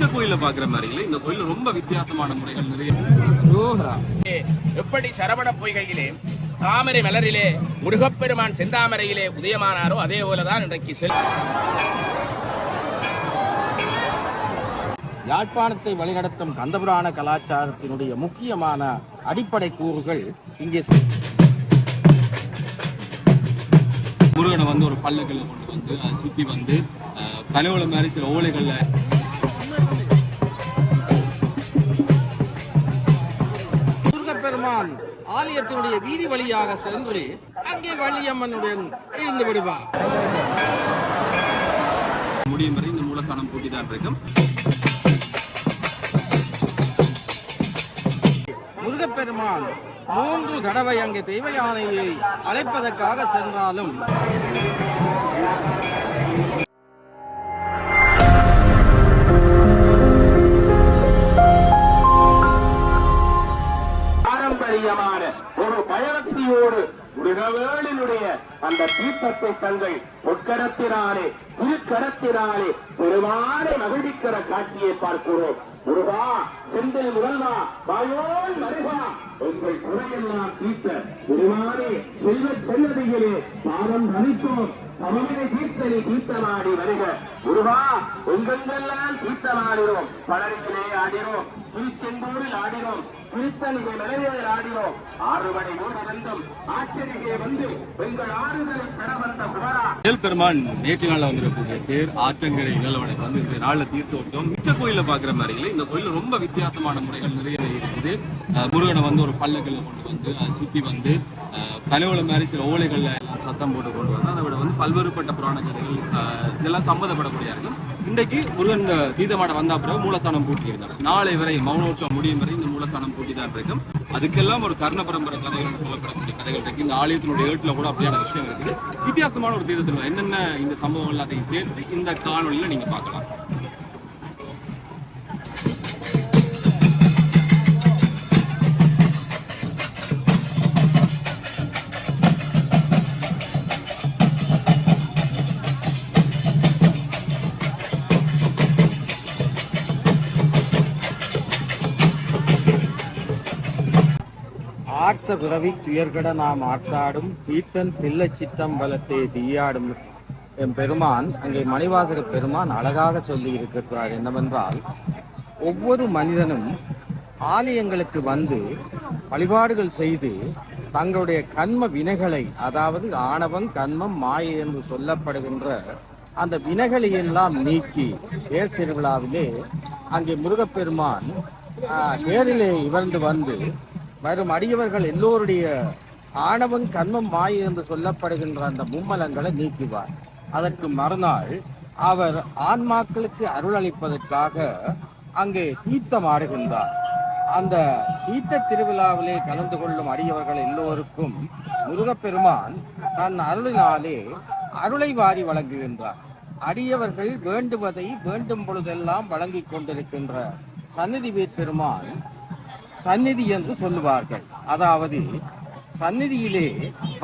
மிச்ச கோயில பாக்குற மாதிரி இல்லை. இந்த கோயில்ல ரொம்ப வித்தியாசமான முறைகள் நிறைய. எப்படி சரவண பொய்கையிலே தாமரை மலரிலே முருகப்பெருமான் செந்தாமரையிலே உதயமானாரோ அதே போலதான் இன்றைக்கு செல் யாழ்ப்பாணத்தை வழிநடத்தும் கந்தபுராண கலாச்சாரத்தினுடைய முக்கியமான அடிப்படை கூறுகள் இங்கே முருகனை வந்து ஒரு பல்லக்கில் கொண்டு வந்து சுத்தி வந்து கனவுல மாதிரி சில ஓலைகள்ல முருகப்பெருமான் ஆலயத்தினுடைய வீதி வழியாக சென்று அங்கே வள்ளியம்மனுடன் இருந்து விடுவார். முடியும் வரை இந்த மூலஸ்தானம் பூட்டி தான் இருக்கும். முருகப்பெருமான் மூன்று தடவை அங்கே தெய்வ யானையை அழைப்பதற்காக சென்றாலும் அந்த தீர்த்தத்தை தங்கள் பொற்கரத்தினாலே திருக்கரத்தினாலே பெருமாறு மகிழ்விக்கிற காட்சியை பார்க்கிறோம். முருகா செந்தில் முதல்வா வாயோல் மருகா. உங்கள் குறையெல்லாம் தீர்த்த பெருமானே செல்வ செல்லதிகளே பாவம் தரித்தோம் சமமினை தீர்த்தனை தீர்த்தமாடி வருக. முருகா உங்கெங்கெல்லாம் தீர்த்தமாடினோம்? பலருக்கிலே ஆடினோம். திருச்செந்தூரில் ஆடினோம். திருத்தணிகை நிறைவேற ஆடினோம் ஆறு மணி ஊரிலிருந்தும் ஆச்சரிகை வந்து எங்கள் ஆறுதலை பெற வந்த குமரா. பெருமான் நேற்று நாள்ல வந்திருக்கக்கூடிய பேர் ஆற்றங்கரை நிலவனுக்கு வந்து இந்த நாளில் தீர்த்து வச்சோம் மிச்ச கோயில பாக்குற மாதிரி இல்லை. இந்த கோயில் ரொம்ப வித்தியாசமான முறைகள் நிறைய இருக்குது. முருகனை வந்து ஒரு பல்லக்கில் கொண்டு வந்து அதை சுத்தி வந்து அஹ், கனவுல மாதிரி சில ஓலைகள்ல சத்தம் போட்டு கொண்டு வந்து அதை விட வந்து பல்வேறுபட்ட புராண கதைகள் இதெல்லாம் சம்மந்தப்படக்கூடிய இருக்கும் இன்றைக்கு முருகன் இந்த தீர்த்தமாட வந்த பிறகு மூலஸ்தானம் பூட்டி இருந்தார். நாளை வரை மௌனோற்சவம் முடியும் வரை இந்த மூலஸ்தானம் பூட்டி தான் இருக்கும் அதுக்கெல்லாம் ஒரு கர்ண பரம்பரை கதைகள் சொல்லப்படக்கூடிய கதைகள் இருக்கு. இந்த ஆலயத்தினுடைய ஏட்டில் கூட அப்படியான விஷயம் இருக்குது. வித்தியாசமான ஒரு தீர்த்தத்தில் என்னென்ன இந்த சம்பவம் எல்லாத்தையும் சேர்த்து இந்த காணொலியில் நீங்க பார்க்கலாம். ஆர்த்த பிறவி துயர்கட நாம் ஆட்டாடும் தீர்த்தன் தில்லை சித்தம்பலத்தை தீயாடும். என் பெருமான் அங்கே மணிவாசக பெருமான் அழகாக சொல்லி இருக்கிறார் என்னவென்றால் ஒவ்வொரு மனிதனும் ஆலயங்களுக்கு வந்து வழிபாடுகள் செய்து தங்களுடைய கண்ம வினைகளை அதாவது ஆணவம் கண்மம் மாயை என்று சொல்லப்படுகின்ற அந்த வினைகளை எல்லாம் நீக்கி தேர் திருவிழாவிலே அங்கே முருகப்பெருமான் ஏரிலே தேரிலே இவர்ந்து வந்து வரும் அடியவர்கள் எல்லோருடைய ஆணவம் கண்மம் மாய் என்று சொல்லப்படுகின்ற அந்த மும்மலங்களை நீக்குவார். அதற்கு மறுநாள் அவர் ஆன்மாக்களுக்கு அருளளிப்பதற்காக அங்கே தீர்த்தம் ஆடுகின்றார். அந்த தீர்த்த திருவிழாவிலே கலந்து கொள்ளும் அடியவர்கள் எல்லோருக்கும் முருகப்பெருமான் தன் அருளினாலே அருளை வாரி வழங்குகின்றார். அடியவர்கள் வேண்டுவதை வேண்டும் பொழுதெல்லாம் வழங்கிக் கொண்டிருக்கின்ற சந்நிதி பெருமான் சந்நிதி என்று சொல்லுவார்கள். அதாவது சந்நிதியிலே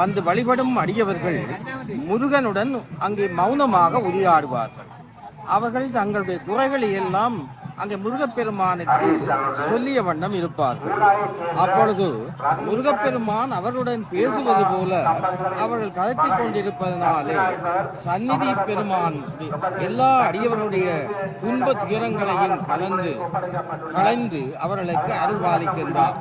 வந்து வழிபடும் அடியவர்கள் முருகனுடன் அங்கே மௌனமாக உரையாடுவார்கள். அவர்கள் தங்களுடைய குறைகளை எல்லாம் அங்கே முருகப்பெருமானுக்கு சொல்லிய வண்ணம் இருப்பார். அப்பொழுது முருகப்பெருமான் அவருடன் பேசுவது போல அவர்கள் கதைத்துக் கொண்டிருப்பதனாலே சந்நிதி பெருமான் எல்லா அடியவர்களுடைய துன்ப துயரங்களையும் கலந்து கலைந்து அவர்களுக்கு அருள்பாலிக்கின்றார்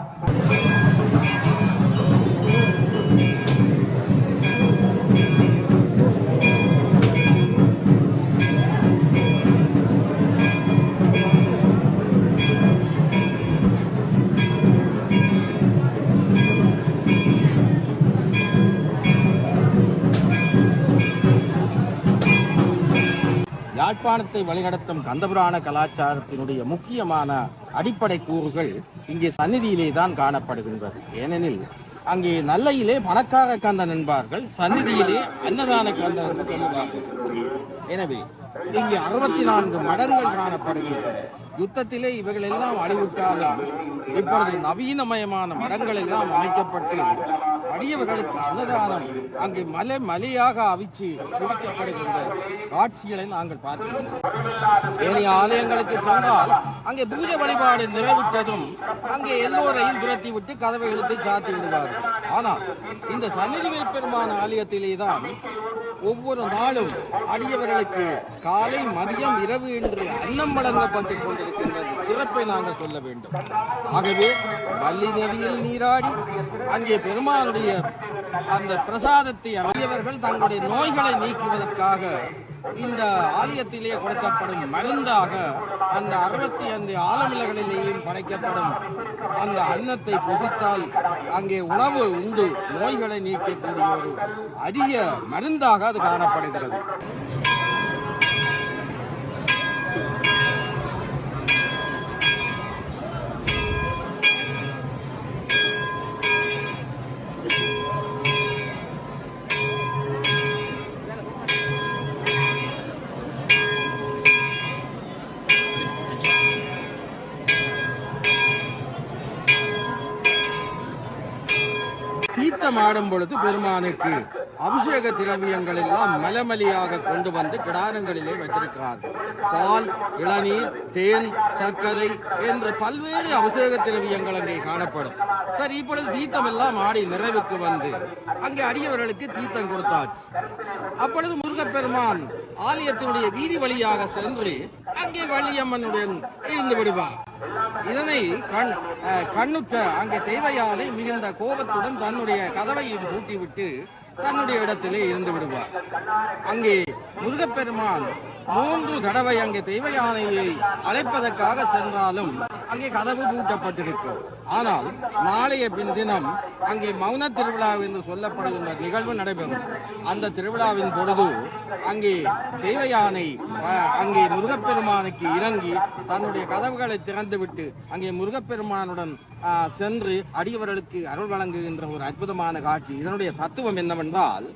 யாழ்ப்பாணத்தை வழிநடத்தும் கந்தபுராண கலாச்சாரத்தினுடைய முக்கியமான அடிப்படை கூறுகள் இங்கே சந்நிதியிலே தான் காணப்படுகின்றது. ஏனெனில் அங்கே நல்லையிலே பணக்கார கந்தன் என்பார்கள் சந்நிதியிலே அன்னதான கந்தன் என்று சொல்லுவார்கள். எனவே இங்கே அறுபத்தி நான்கு மடங்கள் காணப்படுகின்றன. யுத்தத்திலே இவைகள் எல்லாம் அழிவுக்காக இப்பொழுது நவீனமயமான மடங்கள் எல்லாம் அமைக்கப்பட்டு அடியவர்களுக்கு அன்னதானம் அங்கே மலை மலையாக அவிச்சு குடிக்கப்படுகின்ற காட்சிகளை நாங்கள் பார்க்கிறோம். ஏனைய ஆலயங்களுக்கு சென்றால் அங்கே பூஜை வழிபாடு நிறைவிட்டதும் அங்கே எல்லோரையும் துரத்தி விட்டு கதவை இழுத்து சாத்தி விடுவார்கள். ஆனால் இந்த சந்நிதி பெருமான ஆலயத்திலே தான் ஒவ்வொரு நாளும் அடியவர்களுக்கு காலை மதியம் இரவு என்று அன்னம் வழங்கப்பட்டு கொண்டிருக்கின்றது. சிறப்பை நாங்கள் சொல்ல வேண்டும். ஆகவே வள்ளி நதியில் நீராடி அங்கே பெருமானுடைய அந்த பிரசாதத்தை அறியவர்கள் தங்களுடைய நோய்களை நீக்குவதற்காக இந்த ஆலயத்திலே கொடுக்கப்படும் மருந்தாக அந்த அறுபத்தி ஐந்து ஆலமிலகளிலேயும் படைக்கப்படும் அந்த அன்னத்தை புசித்தால் அங்கே உணவு உண்டு நோய்களை நீக்கக்கூடிய ஒரு அரிய மருந்தாக அது காணப்படுகிறது. கொண்டாடும் பொழுது பெருமானுக்கு அபிஷேக திரவியங்கள் எல்லாம் மலமலியாக கொண்டு வந்து கிடாரங்களிலே வைத்திருக்கிறார். பால் இளநீர் தேன் சர்க்கரை என்று பல்வேறு அபிஷேக திரவியங்கள் அங்கே காணப்படும். சரி இப்பொழுது தீர்த்தம் எல்லாம் ஆடி நிறைவுக்கு வந்து அங்கே அடியவர்களுக்கு தீர்த்தம் கொடுத்தாச்சு. அப்பொழுது முருகப்பெருமான் ஆலயத்தினுடைய வீதி வழியாக சென்று அங்கே வள்ளியம்மனுடன் இருந்து விடுவார். இதனை கண் கண்ணுற்ற அங்கே தேவையானை மிகுந்த கோபத்துடன் தன்னுடைய கதவையும் பூட்டிவிட்டு தன்னுடைய இடத்திலே இருந்து விடுவார். அங்கே முருகப்பெருமான் மூன்று தடவை அங்கே தெய்வ யானையை அழைப்பதற்காக சென்றாலும் அங்கே கதவு பூட்டப்பட்டிருக்கும். ஆனால் நாளைய பின் தினம் அங்கே மௌன திருவிழா என்று சொல்லப்படுகின்ற நிகழ்வு நடைபெறும். அந்த திருவிழாவின் பொழுது அங்கே தெய்வயானை அஹ், அங்கே முருகப்பெருமானுக்கு இறங்கி தன்னுடைய கதவுகளை திறந்துவிட்டு அங்கே முருகப்பெருமானுடன் அஹ், சென்று அடியவர்களுக்கு அருள் வழங்குகின்ற ஒரு அற்புதமான காட்சி. இதனுடைய தத்துவம் என்னவென்றால்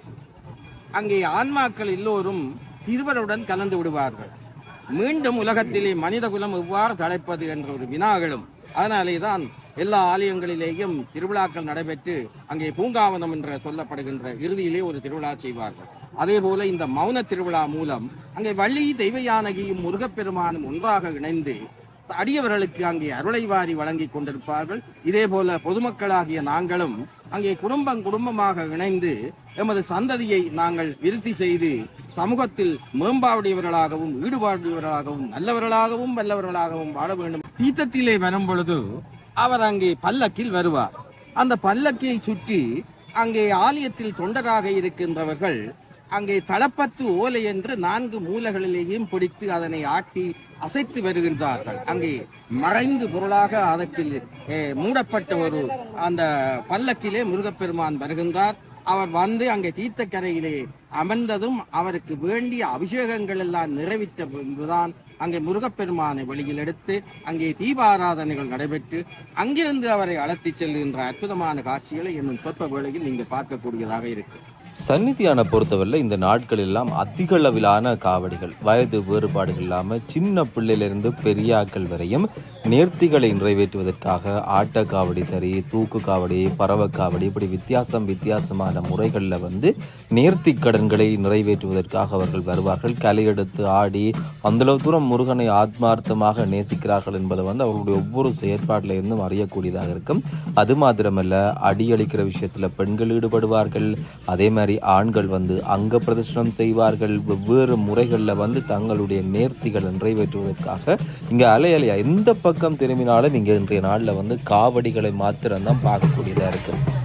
அங்கே ஆன்மாக்கள் எல்லோரும் திருவருடன் கலந்து விடுவார்கள். மீண்டும் உலகத்திலே மனித குலம் எவ்வாறு தலைப்பது என்ற ஒரு வினாகளும் அதனாலே தான் எல்லா ஆலயங்களிலேயும் திருவிழாக்கள் நடைபெற்று அங்கே பூங்காவனம் என்று சொல்லப்படுகின்ற இறுதியிலே ஒரு திருவிழா செய்வார்கள். அதே போல இந்த மௌன திருவிழா மூலம் அங்கே வள்ளி தெய்வயானகியும் முருகப்பெருமானும் ஒன்றாக இணைந்து அடியவர்களுக்கு அங்கே அருளை வாரி வழங்கி கொண்டிருப்பார்கள். இதே போல பொதுமக்களாகிய நாங்களும் அங்கே குடும்பம் குடும்பமாக இணைந்து எமது சந்ததியை நாங்கள் விருத்தி செய்து சமூகத்தில் மேம்பாடுடையவர்களாகவும் ஈடுபாடுடையவர்களாகவும் நல்லவர்களாகவும் வல்லவர்களாகவும் வாழ வேண்டும். தீத்தத்திலே வரும் பொழுது அவர் அங்கே பல்லக்கில் வருவார். அந்த பல்லக்கியை சுற்றி அங்கே ஆலயத்தில் தொண்டராக இருக்கின்றவர்கள் அங்கே தளப்பத்து ஓலை என்று நான்கு மூலைகளிலேயும் பிடித்து அதனை ஆட்டி அசைத்து வருகின்றார்கள். அங்கே மறைந்து பொருளாக அதற்கு மூடப்பட்ட ஒரு அந்த பல்லக்கிலே முருகப்பெருமான் வருகின்றார். அவர் வந்து அங்கே தீர்த்தக்கரையிலே அமர்ந்ததும் அவருக்கு வேண்டிய அபிஷேகங்கள் எல்லாம் நிறைவிட்ட பின்புதான் அங்கே முருகப்பெருமானை வெளியில் எடுத்து அங்கே தீபாராதனைகள் நடைபெற்று அங்கிருந்து அவரை அழைத்துச் செல்கின்ற அற்புதமான காட்சிகளை இன்னும் சொற்ப வேளையில் நீங்கள் பார்க்கக்கூடியதாக இருக்கு. சந்நிதியான பொறுத்தவரையில் இந்த நாட்கள் எல்லாம் அதிக அளவிலான காவடிகள். வயது வேறுபாடுகள் இல்லாமல் சின்ன பிள்ளையிலிருந்து பெரியாக்கள் வரையும் நேர்த்திகளை நிறைவேற்றுவதற்காக ஆட்ட காவடி சரி தூக்கு காவடி பறவை காவடி இப்படி வித்தியாசம் வித்தியாசமான முறைகளில் வந்து நேர்த்தி கடன்களை நிறைவேற்றுவதற்காக அவர்கள் வருவார்கள். கலையெடுத்து ஆடி அந்தளவு தூரம் முருகனை ஆத்மார்த்தமாக நேசிக்கிறார்கள் என்பதை வந்து அவர்களுடைய ஒவ்வொரு செயற்பாட்டில் இருந்தும் அறியக்கூடியதாக இருக்கும். அது மாத்திரமல்ல அடியளிக்கிற விஷயத்தில் பெண்கள் ஈடுபடுவார்கள். அதே மாதிரி ஆண்கள் வந்து அங்க பிரதர்ஷனம் செய்வார்கள். வெவ்வேறு முறைகளில் வந்து தங்களுடைய நேர்த்திகளை நிறைவேற்றுவதற்காக இங்கே அலையலையா எந்த பக்கம் திரும்பினாலும் இங்கே இன்றைய நாளில் வந்து காவடிகளை மாத்திரம்தான் பார்க்கக்கூடியதாக இருக்குது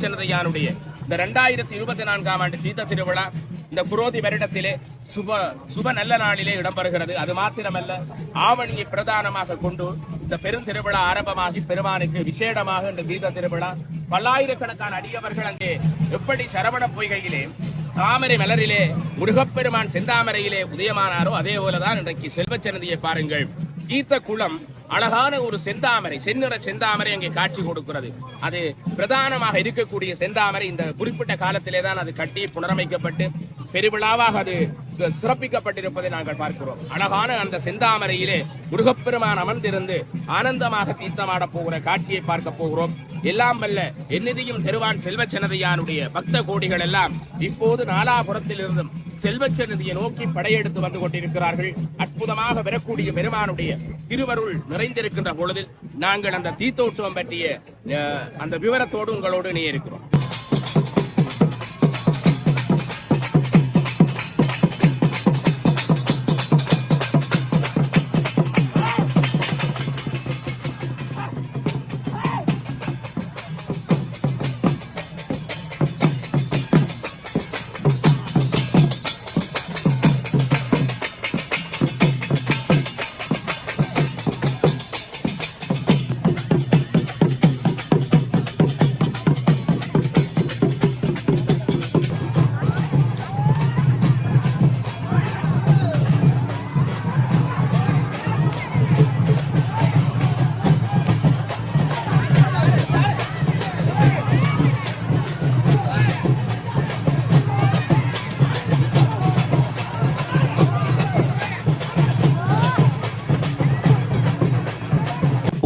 செல்வச்சன்னதையானுடைய இந்த ரெண்டாயிரத்தி இருபத்தி நான்காம் ஆண்டு சீத திருவிழா இந்த குரோதி வருடத்திலே சுப சுப நல்ல நாளிலே இடம்பெறுகிறது. அது மாத்திரமல்ல ஆவணியை பிரதானமாக கொண்டு இந்த பெருந்திருவிழா ஆரம்பமாகி பெருமானுக்கு விசேடமாக இந்த தீர்த்த திருவிழா பல்லாயிரக்கணக்கான அடியவர்கள் அங்கே எப்படி சரவண பொய்கையிலே தாமரை மலரிலே முருகப்பெருமான் செந்தாமரையிலே உதயமானாரோ அதே போலதான் இன்றைக்கு செல்வச்சனதியை பாருங்கள். ஈத்த குளம் அழகான ஒரு செந்தாமரை செந்நிற செந்தாமரை அங்கே காட்சி கொடுக்கிறது. அது பிரதானமாக இருக்கக்கூடிய செந்தாமரை இந்த குறிப்பிட்ட காலத்திலே தான் அது கட்டி புனரமைக்கப்பட்டு பெருவிழாவாக அது சிறப்பிக்கப்பட்டிருப்பதை நாங்கள் பார்க்கிறோம். அழகான அந்த செந்தாமரையிலே முருகப்பெருமான் அமர்ந்திருந்து ஆனந்தமாக தீர்த்தமாட போகிற காட்சியை பார்க்க போகிறோம். எல்லாம் வல்ல எந்நிதியும் தெருவான் செல்வச்சனதையானுடைய பக்த கோடிகள் எல்லாம் இப்போது நாலாபுரத்தில் இருந்தும் செல்வச்சன்னதியை நோக்கி படையெடுத்து வந்து கொண்டிருக்கிறார்கள். அற்புதமாக வரக்கூடிய பெருமானுடைய திருவருள் நிறைந்திருக்கின்ற பொழுதில் நாங்கள் அந்த தீர்த்தோற்சவம் பற்றிய அஹ், அந்த விவரத்தோடு உங்களோடு இணைய இருக்கிறோம்.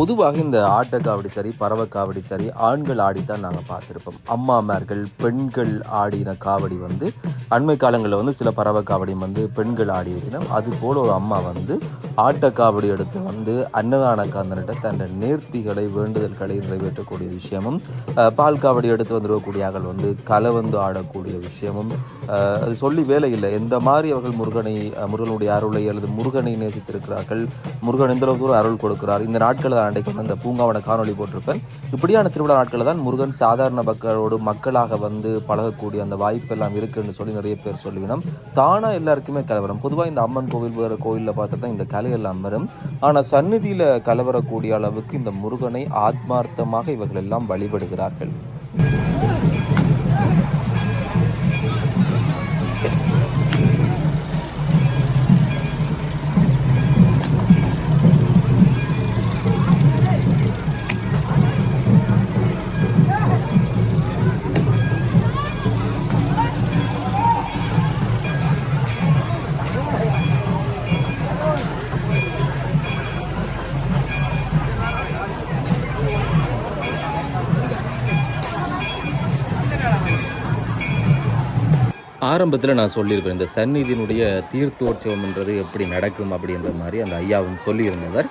பொதுவாக இந்த ஆட்டக்காவடி சரி பறவை காவடி சரி ஆண்கள் ஆடித்தான் நாங்கள் பார்த்துருப்போம். அம்மாமார்கள் பெண்கள் ஆடின காவடி வந்து அண்மை காலங்களில் வந்து சில பறவை காவடி வந்து பெண்கள் ஆடி இருக்கணும் அது போல் ஒரு அம்மா வந்து ஆட்டக்காவடி எடுத்து வந்து அன்னதான காந்தனிட்ட தன் நேர்த்திகளை வேண்டுதல்களை நிறைவேற்றக்கூடிய விஷயமும் பால் காவடி எடுத்து வந்துடக்கூடிய ஆகள் வந்து கலை வந்து ஆடக்கூடிய விஷயமும் அது சொல்லி வேலை இல்லை. எந்த மாதிரி அவர்கள் முருகனை முருகனுடைய அருளை அல்லது முருகனை நேசித்திருக்கிறார்கள் முருகன் எந்த அளவுக்கு தூரம் அருள் கொடுக்கிறார் இந்த நாட்களில் அன்றைக்கு வந்து அந்த பூங்காவோட காணொளி போட்டிருப்பேன். இப்படியான திருவிழா நாட்களில் தான் முருகன் சாதாரண மக்களோடு மக்களாக வந்து பழகக்கூடிய அந்த வாய்ப்பெல்லாம் இருக்குன்னு சொல்லி நிறைய பேர் சொல்லிவினோம் தானாக எல்லாருக்குமே கலவரம் பொதுவாக இந்த அம்மன் கோவில் வேறு கோயிலில் பார்த்து தான் இந்த கலை எல்லாம் வரும். ஆனால் சந்நிதியில் கலவரக்கூடிய அளவுக்கு இந்த முருகனை ஆத்மார்த்தமாக இவர்கள் எல்லாம் வழிபடுகிறார்கள். ஆரம்பத்தில் நான் சொல்லியிருப்பேன் இந்த சந்நிதியினுடைய தீர்த்தோற்சவம்ன்றது எப்படி நடக்கும் அப்படின்ற மாதிரி அந்த ஐயாவும் சொல்லியிருந்தவர்.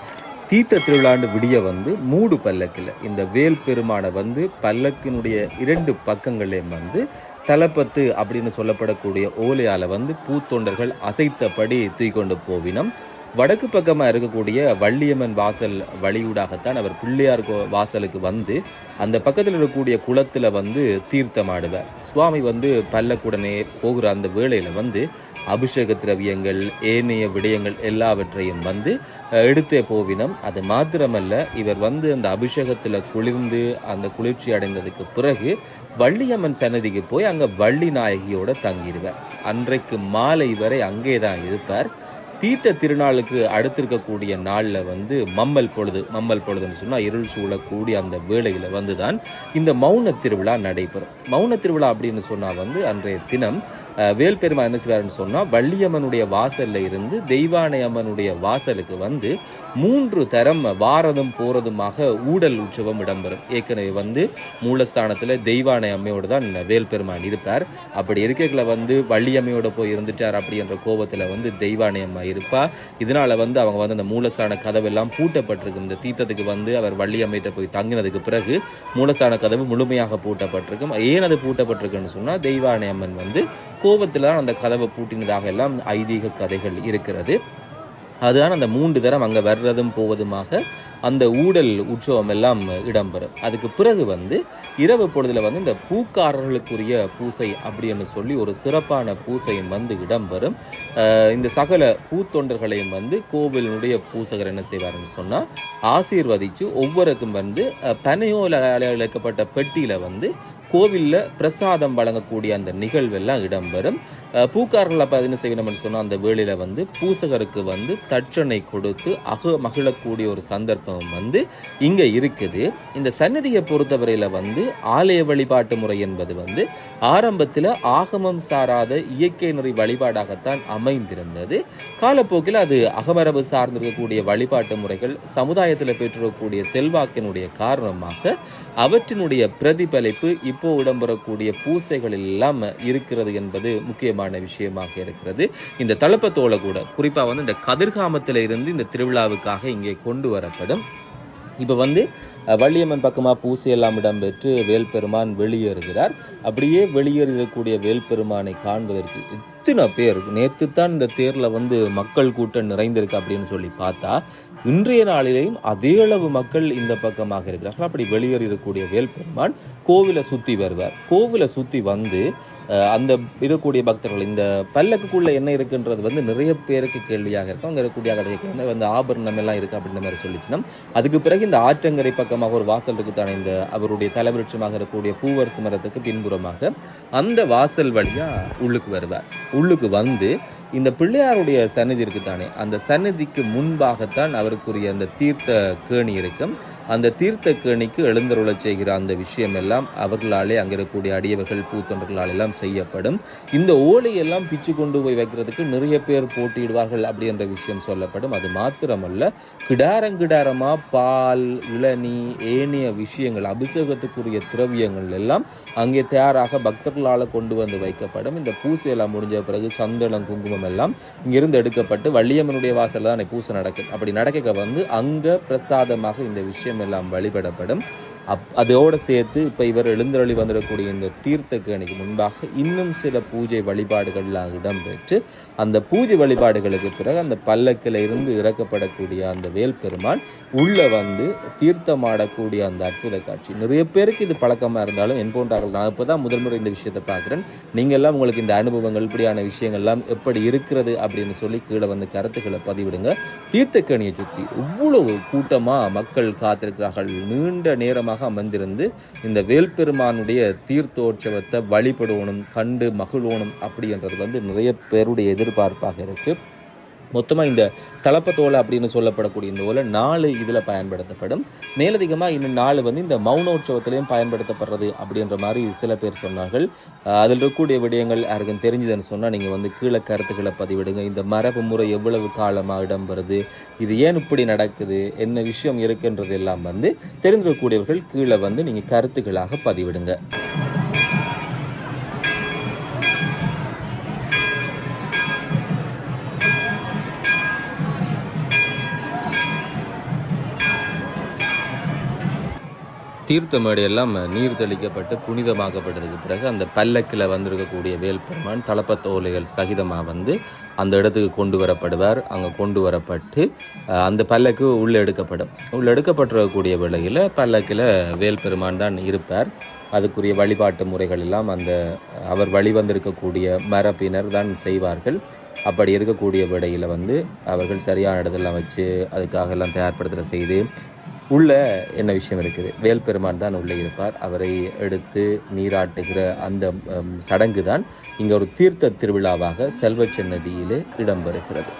தீர்த்த திருவிழாண்டு விடிய வந்து மூடு பல்லக்கில் இந்த வேல் பெருமானை வந்து பல்லக்கினுடைய இரண்டு பக்கங்களையும் வந்து தலப்பத்து அப்படின்னு சொல்லப்படக்கூடிய ஓலையால் வந்து பூத்தொண்டர்கள் அசைத்தபடி தூக்கிக்கொண்டு போவினம். வடக்கு பக்கமாக இருக்கக்கூடிய வள்ளியம்மன் வாசல் வழியூடாகத்தான் அவர் பிள்ளையார் கோ- வாசலுக்கு வந்து அந்த பக்கத்தில் இருக்கக்கூடிய குளத்தில் வந்து தீர்த்தமாடுவார். சுவாமி வந்து பல்லக்குடனே போகிற அந்த வேளையில் வந்து அபிஷேக திரவியங்கள் ஏனைய விடயங்கள் எல்லாவற்றையும் வந்து எடுத்தே போவினம். அது மாத்திரமல்ல இவர் வந்து அந்த அபிஷேகத்தில் குளிர்ந்து அந்த குளிர்ச்சி அடைந்ததுக்கு பிறகு வள்ளியம்மன் சன்னதிக்கு போய் அங்கே வள்ளி நாயகியோட தங்கிடுவார். அன்றைக்கு மாலை வரை அங்கே தான் இருப்பார். தீர்த்த திருநாளுக்கு அடுத்திருக்கக்கூடிய நாளில் வந்து மம்மல் பொழுது மம்மல் பொழுதுன்னு சொன்னால் இருள் சூழக்கூடிய அந்த வேளையில் வந்து தான் இந்த மௌன திருவிழா நடைபெறும். மௌன திருவிழா அப்படின்னு சொன்னால் வந்து அன்றைய தினம் வேல்பெருமா என்ன செய்வாருன்னு சொன்னால் வள்ளியம்மனுடைய வாசலில் இருந்து தெய்வானை அம்மனுடைய வாசலுக்கு வந்து மூன்று தரம் வாரதும் போகிறதுமாக ஊடல் உற்சவம் இடம்பெறும். ஏற்கனவே வந்து மூலஸ்தானத்தில் தெய்வானை அம்மையோடு தான் வேல்பெருமான் இருப்பார். அப்படி இருக்கைகளை வந்து வள்ளியம்மையோட போய் இருந்துட்டார் அப்படின்ற கோபத்தில் வந்து தெய்வானை அம்மா இருப்பா. இதனால வந்து அவங்க வந்து அந்த மூலஸ்தான கதவெல்லாம் பூட்டப்பட்டிருக்கும் இந்த தீர்த்தத்துக்கு வந்து அவர் வள்ளியம்மையிட்ட போய் தங்கினதுக்கு பிறகு மூலஸ்தான கதவு முழுமையாக பூட்டப்பட்டிருக்கும். ஏன் அது பூட்டப்பட்டிருக்குன்னு சொன்னால் தெய்வானை அம்மன் வந்து கோபத்தில் தான் அந்த கதவை பூட்டினதாக எல்லாம் ஐதீக கதைகள் இருக்கிறது. அதுதான் அந்த மூன்று தரம் அங்கே வர்றதும் போவதுமாக அந்த ஊடல் உற்சவம் எல்லாம் இடம்பெறும். அதுக்கு பிறகு வந்து இரவு பொழுதில் வந்து இந்த பூக்காரர்களுக்குரிய பூசை அப்படின்னு சொல்லி ஒரு சிறப்பான பூசையும் வந்து இடம்பெறும். இந்த சகல பூத்தொண்டர்களையும் வந்து கோவிலினுடைய பூசகர் என்ன செய்வாருன்னு சொன்னால் ஆசீர்வதித்து ஒவ்வொருக்கும் வந்து பனையோல இழைக்கப்பட்ட பெட்டியில் வந்து கோவிலில் பிரசாதம் வழங்கக்கூடிய அந்த நிகழ்வெல்லாம் இடம்பெறும். பூக்காரர்களை பூக்காரர்கள் என்ன செய்யணும்னு சொன்னால் அந்த வேளையில் வந்து பூசகருக்கு வந்து தட்சணை கொடுத்து அக மகிழக்கூடிய ஒரு சந்தர்ப்பம் வந்து இங்கே இருக்குது. இந்த சந்நிதியை பொறுத்தவரையில் வந்து ஆலய வழிபாட்டு முறை என்பது வந்து ஆரம்பத்தில் ஆகமம் சாராத இயற்கை நெறி வழிபாடாகத்தான் அமைந்திருந்தது. காலப்போக்கில் அது அகமரபு சார்ந்திருக்கக்கூடிய வழிபாட்டு முறைகள் சமுதாயத்தில் பெற்றிருக்கக்கூடிய செல்வாக்கினுடைய காரணமாக அவற்றினுடைய பிரதிபலிப்பு இப்போ இடம்பெறக்கூடிய பூசைகள் இல்லாமல் இருக்கிறது என்பது முக்கியமான விஷயமாக இருக்கிறது. இந்த தளப்பத்தோலை கூட குறிப்பாக வந்து இந்த கதிர்காமத்தில் இருந்து இந்த திருவிழாவுக்காக இங்கே கொண்டு வரப்படும். இப்போ வந்து வள்ளியம்மன் பக்கமாக பூசை எல்லாம் இடம்பெற்று வேல்பெருமான் வெளியேறுகிறார். அப்படியே வெளியேறக்கூடிய வேல்பெருமானை காண்பதற்கு எத்தனை பேர்? நேற்று தான் இந்த தேரில் வந்து மக்கள் கூட்டம் நிறைந்திருக்கு அப்படின்னு சொல்லி பார்த்தா இன்றைய நாளிலேயும் அதே அளவு மக்கள் இந்த பக்கமாக இருக்கிறார்கள். அப்படி வெளியேறக்கூடிய வேல்பெருமான் கோவிலை சுற்றி வருவார். கோவிலை சுற்றி வந்து அந்த இருக்கக்கூடிய பக்தர்கள் இந்த பல்லக்குக்குள்ள என்ன இருக்குன்றது வந்து நிறைய பேருக்கு கேள்வியாக இருக்கும். அங்கே இருக்கக்கூடிய கடைக்கு வந்து ஆபரணம் எல்லாம் இருக்குது அப்படின்ற மாதிரி சொல்லிச்சுன்னா அதுக்கு பிறகு இந்த ஆற்றங்கரை பக்கமாக ஒரு வாசல் இருக்குதானே இந்த அவருடைய தலைவிருட்சமாக இருக்கக்கூடிய பூவரசு மரத்துக்கு பின்புறமாக அந்த வாசல் வழியா உள்ளுக்கு வருவார். உள்ளுக்கு வந்து இந்த பிள்ளையாருடைய சன்னதி இருக்குதானே அந்த சந்நிதிக்கு முன்பாகத்தான் அவருக்குரிய அந்த தீர்த்த கேணி இருக்கும். அந்த தீர்த்த கேணிக்கு எழுந்தருளச் செய்கிற அந்த விஷயம் எல்லாம் அவர்களாலே அங்கே இருக்கக்கூடிய அடியவர்கள் பூத்தொண்டர்களால் எல்லாம் செய்யப்படும். இந்த ஓலையெல்லாம் பிச்சு கொண்டு போய் வைக்கிறதுக்கு நிறைய பேர் போட்டியிடுவார்கள் அப்படின்ற விஷயம் சொல்லப்படும். அது மாத்திரமல்ல கிடாரங்கிடாரமாக பால் இளநி ஏனைய விஷயங்கள் அபிஷேகத்துக்குரிய திரவியங்கள் எல்லாம் அங்கே தயாராக பக்தர்களால் கொண்டு வந்து வைக்கப்படும். இந்த பூசையெல்லாம் முடிஞ்ச பிறகு சந்தனம் குங்குமம் எல்லாம் இங்கிருந்து எடுக்கப்பட்டு வள்ளியம்மனுடைய வாசலில் தான் பூசை நடக்கும் அப்படி நடக்க வந்து அங்கே பிரசாதமாக இந்த விஷயம் எல்லாம் வழிபடப்படும். அப் அதோடு சேர்த்து இப்போ இவர் எழுந்தருளி வந்துடக்கூடிய இந்த தீர்த்த கேணிக்கு முன்பாக இன்னும் சில பூஜை வழிபாடுகள்லாம் இடம்பெற்று அந்த பூஜை வழிபாடுகளுக்கு பிறகு அந்த பல்லக்கில் இருந்து இறக்கப்படக்கூடிய அந்த வேல்பெருமான் உள்ளே வந்து தீர்த்தமாடக்கூடிய அந்த அற்புத காட்சி. நிறைய பேருக்கு இது பழக்கமாக இருந்தாலும் என் போன்றார்கள் நான் இப்போ தான் முதல் முறை இந்த விஷயத்தை பார்க்குறேன். நீங்கள் எல்லாம் உங்களுக்கு இந்த அனுபவங்கள் இப்படியான விஷயங்கள்லாம் எப்படி இருக்கிறது அப்படின்னு சொல்லி கீழே வந்து கருத்துக்களை பதிவிடுங்க. தீர்த்தக்கணியை சுற்றி இவ்வளவு கூட்டமாக மக்கள் காத்திருக்கிறார்கள். நீண்ட நேரமாக அமர்ந்திருந்து இந்த வேல்பெருமானுடைய தீர்த்தோற்சவத்தை வழிபடுவணும் கண்டு மகிழ்வோணும் அப்படின்றது வந்து நிறைய பேருடைய எதிர்பார்ப்பாக இருக்குது மொத்தமாக இந்த தலப்பத்தோலை அப்படின்னு சொல்லப்படக்கூடிய இந்த ஓலை நாலு இதில் பயன்படுத்தப்படும். மேலதிகமாக இன்னும் நாலு வந்து இந்த மௌனோற்சவத்திலையும் பயன்படுத்தப்படுறது அப்படின்ற மாதிரி சில பேர் சொன்னார்கள். அதில் இருக்கக்கூடிய விடயங்கள் யாருக்கும் தெரிஞ்சதுன்னு சொன்னால் நீங்கள் வந்து கீழே கருத்துக்களை பதிவிடுங்க. இந்த மரபு முறை எவ்வளவு காலமாக இடம்பெறுது இது ஏன் இப்படி நடக்குது என்ன விஷயம் இருக்குன்றது எல்லாம் வந்து தெரிந்திருக்கக்கூடியவர்கள் கீழே வந்து நீங்கள் கருத்துக்களாக பதிவிடுங்க. தீர்த்த மேடையெல்லாம் நீர் தெளிக்கப்பட்டு புனிதமாக்கப்பட்டதுக்கு பிறகு அந்த பல்லக்கில் வந்திருக்கக்கூடிய வேல்பெருமான் தலப்பத்தோலைகள் சகிதமாக வந்து அந்த இடத்துக்கு கொண்டு வரப்படுவார். அங்கே கொண்டு வரப்பட்டு அந்த பல்லக்கு உள்ளே எடுக்கப்படும். உள்ளே எடுக்கப்பட்டிருக்கக்கூடிய வேளையில் பல்லக்கில் வேல்பெருமான் தான் இருப்பார். அதுக்குரிய வழிபாட்டு முறைகள் எல்லாம் அந்த அவர் வழிவந்திருக்கக்கூடிய மரப்பினர் தான் செய்வார்கள். அப்படி இருக்கக்கூடிய விடையில் வந்து அவர்கள் சரியான இடத்தெல்லாம் வச்சு அதுக்காக எல்லாம் தயார்படுத்துகிற செய்து உள்ள என்ன விஷயம் இருக்குது? வேல்பெருமான் தான் உள்ளே இருப்பார். அவரை எடுத்து நீராட்டுகிற அந்த சடங்கு தான் இங்கே ஒரு தீர்த்த திருவிழாவாக செல்வச்ச இடம்பெறுகிறது.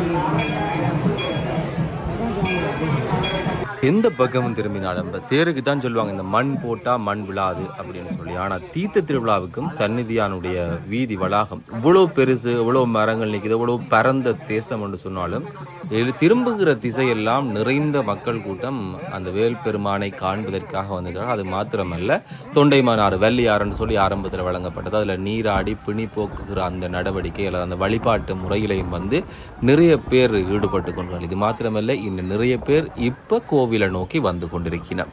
Thank you. எந்த பக்கமும் திரும்பினாலும் இந்த தேருக்கு தான் சொல்லுவாங்க இந்த மண் போட்டா மண் விழாது அப்படின்னு சொல்லி. ஆனா தீர்த்த திருவிழாவுக்கும் சந்நிதியானுடைய வீதி வளாகம் இவ்வளவு பெருசு இவ்வளவு மரங்கள் நிற்குது இவ்வளவு பரந்த தேசம் என்று சொன்னாலும் இதில் திரும்புகிற திசையெல்லாம் நிறைந்த மக்கள் கூட்டம் அந்த வேல் பெருமானை காண்பதற்காக வந்திருக்காங்க அது மாத்திரமல்ல தொண்டைமானாறு வெள்ளியாறுன்னு சொல்லி ஆரம்பத்தில் வழங்கப்பட்டது. அதில் நீராடி பிணி போக்குகிற அந்த நடவடிக்கை அல்லது அந்த வழிபாட்டு முறையிலையும் வந்து நிறைய பேர் ஈடுபட்டு கொண்டார்கள். இது மாத்திரமல்ல இன்னும் நிறைய பேர் இப்போ கோவில் கோவிலை நோக்கி வந்து கொண்டிருக்கிறார்